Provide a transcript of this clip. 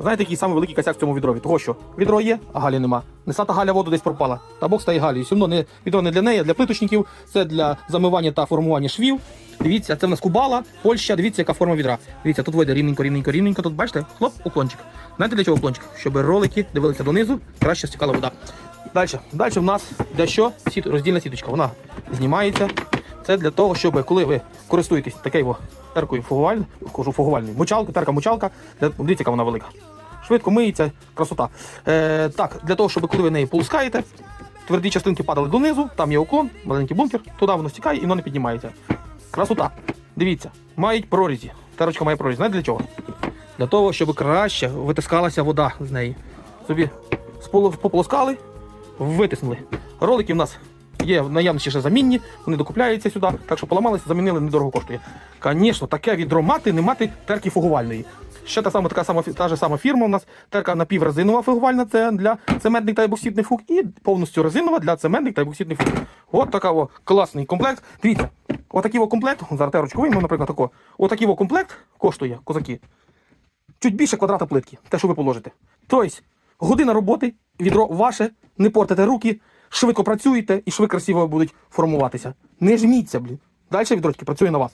Знаєте, який самий великий косяк в цьому відрові? Того що відро є, а галі нема. Несата галя воду десь пропала. Та Бог стає галію. Сумно не відро не для неї, а для плиточників. Це для замивання та формування швів. Дивіться, це в нас Кубала, Польща. Дивіться, яка форма відра. Дивіться, тут вийде рівненько, рівненько, рівненько. Тут бачите, хлоп, уклончик. Знаєте для чого уклончик? Щоб ролики дивилися донизу, краще стікала вода. Далі. Далі в нас йде що? Сіт, роздільна сіточка. Вона знімається. Це для того, щоб коли ви користуєтесь такою теркою фугувальною, кажу фугувальною, мочалка, терка мочалка, для, дивіться, яка вона велика. Швидко миється, красота. Е, так, для того, щоб коли ви неї полускаєте, тверді частинки падали донизу, там є уклон, маленький бункер, туди воно стікає і воно не піднімається. Красота. Дивіться, мають прорізі. Терочка має прорізі. Знаєте для чого? Для того, щоб краще витискалася вода з неї. Собі пополоскали, витиснули. Ролики в нас є наявності ще замінні, вони докупляються сюди, так що поламалися, замінили, недорого коштує. Звісно, таке відро мати, не мати терки фугувальної. Ще та сама така сама та ж сама фірма. У нас терка напіврезинова фугувальна, це для цементних та ебоксидних фуг, і повністю резинова для цементних та ебоксидних фуг. От така о, класний комплект. Дивіться, отакий о комплект, зараз терочку вийму, наприклад, тако. Отакий о комплект коштує, козаки, чуть більше квадрата плитки, те, що ви положите. Тобто, година роботи, відро ваше, не портите руки, швидко працюєте і швидко красиво будуть формуватися. Не жміться, блін. Далі відрочки працює на вас.